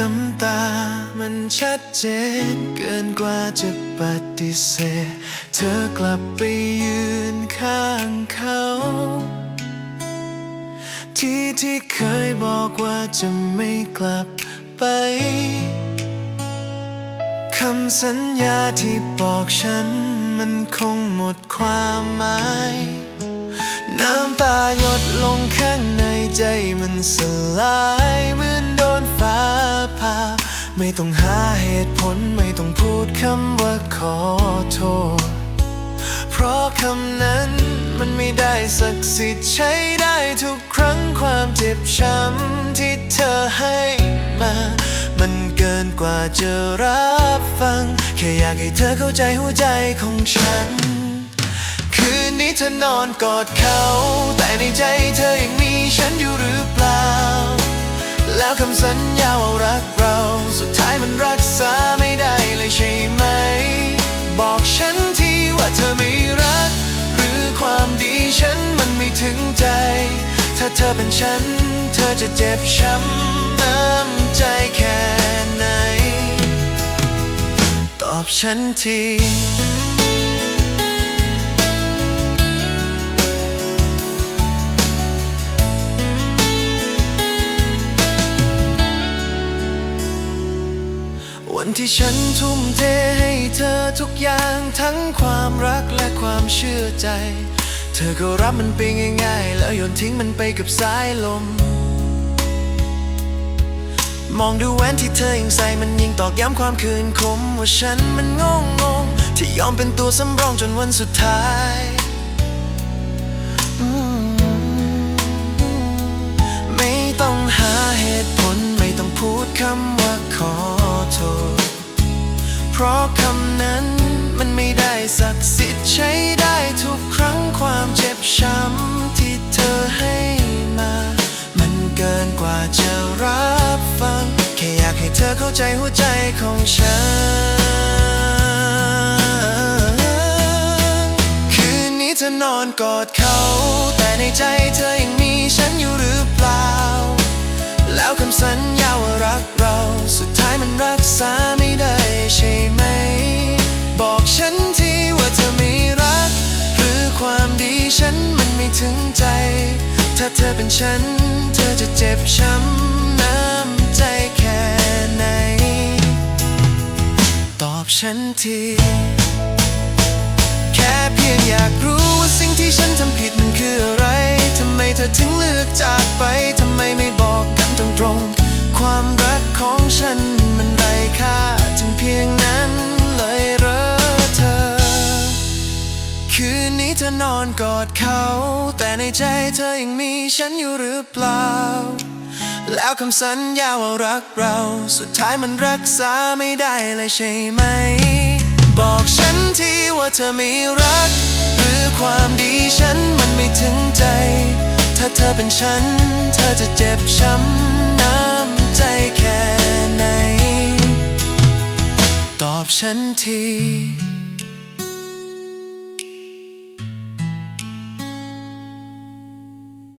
ตำตา มันชัดเจน เกินกว่าจะปฏิเสธ เธอกลับไปยืนข้างเขา ที่ที่เคยบอกว่าจะไม่กลับไปคำสัญญาที่บอกฉัน มันคงหมดความหมาย น้ำตาหยดลงข้างในใจมันสลายเหมือน ไม่ต้องหาเหตุผลไม่ต้องพูดคำว่าขอโทษ เพราะคำนั้นมันไม่ได้ศักดิ์สิทธิ์ใช้ได้ทุกครั้งความเจ็บช้ำที่เธอให้มา มันเกินกว่าจะรับฟัง แค่อยากให้เธอเข้าใจหัวใจของฉัน คืนนี้เธอนอนกอดเขา แต่ในใจเธอยังมีฉันอยู่หรือเปล่า แล้วคำสัญญาว่ารัก อเป็นฉัน เธอจะเจ็บช้ำน้ำใจแค่ไหน ตอบฉันทีวันที่ฉันทุ่มเทให้เธอทุกอย่างทั้งความรักและความเชื่อใจ ธอก็รับมันไปง่ายๆ แล้วโยนทิ้งมันไปกับสายลม มองดูแหวนที่เธอยังใส่มันยิ่งตอกย้ำความคืนคม ว่าฉันมันงงงงๆที่ยอมเป็นตัวสำรองจนวันสุดท้ายมไม่ต้องหาเหตุผลไม่ต้องพูดคำว่าขอโทษ เพราะคำนั้นมันไม่ได้ศัก จะรับฟัง แค่อยากให้เธอเข้าใจหัวใจของฉัน คืนนี้เธอนอนกอดเขา แต่ในใจเธอยังมีฉันอยู่หรือเปล่า แล้วคำสัญญาว่ารักเรา สุดท้ายมันรักษาไม่ได้ใช่ไหม บอกฉันทีว่าเธอไม่รัก หรือความดีฉันมันไม่ถึงใจ ถ้าเธอเป็นฉันเธ จะเจ็บช้ำน้ำใจแค่ไหน ตอบฉันที แค่เพียงอยากรู้ว่าสิ่งที่ฉันทำผิดมันคืออะไร ทำไมเธอถึงเลือกจาก อนกอดเขา แต่ในใจเธอยังมีฉันอยู่หรือเปล่า แล้วคำสัญญาว่ารักเรา สุดท้ายมันรักษาไม่ได้เลยใช่ไหม บอกฉันทีว่าเธอม่รัก หรือความดีฉันมันไม่ถึงใจ ถ้าเธอเป็นฉัน เธอจะเจ็บช้ำน้ำใจแค่ไหน ตอบฉันที